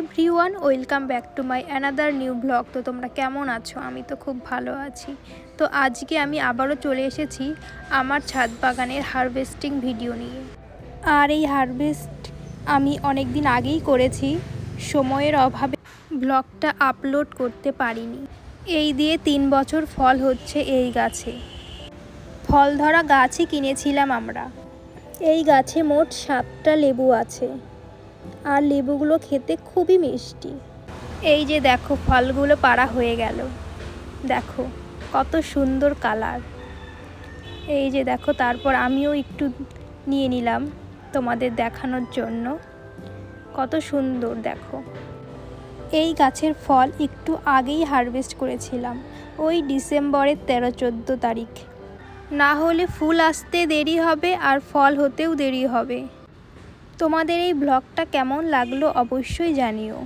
Everyone, welcome back to my another new blog. তো তোমরা কেমন আছো? আমি তো খুব ভালো আছি। তো আজকে আমি আবারও চলে এসেছি আমার ছাদ বাগানের হারভেস্টিং ভিডিও নিয়ে। আর এই হারভেস্ট আমি অনেক দিন আগেই করেছি, সময়ের অভাবে ব্লগটা আপলোড করতে পারিনি। এই দিয়ে তিন বছর ফল হচ্ছে এই গাছে। ফল ধরা গাছই কিনেছিলাম আমরা। এই গাছে মোট সাতটা লেবু আছে। আর লেবুগুলো খেতে খুবই মিষ্টি। এই যে দেখো, ফলগুলো পাড়া হয়ে গেল। দেখো, কত সুন্দর কালার। এই যে দেখো, তারপর আমিও একটু নিয়ে নিলাম তোমাদের দেখানোর জন্য। কত সুন্দর, দেখো। এই গাছের ফল একটু আগেই হারভেস্ট করেছিলাম, ওই ডিসেম্বরের তেরো, চোদ্দ তারিখ। না হলে ফুল আসতে দেরি হবে আর ফল হতেও দেরি হবে। তোমাদের এই ব্লগটা কেমন লাগল অবশ্যই জানিও।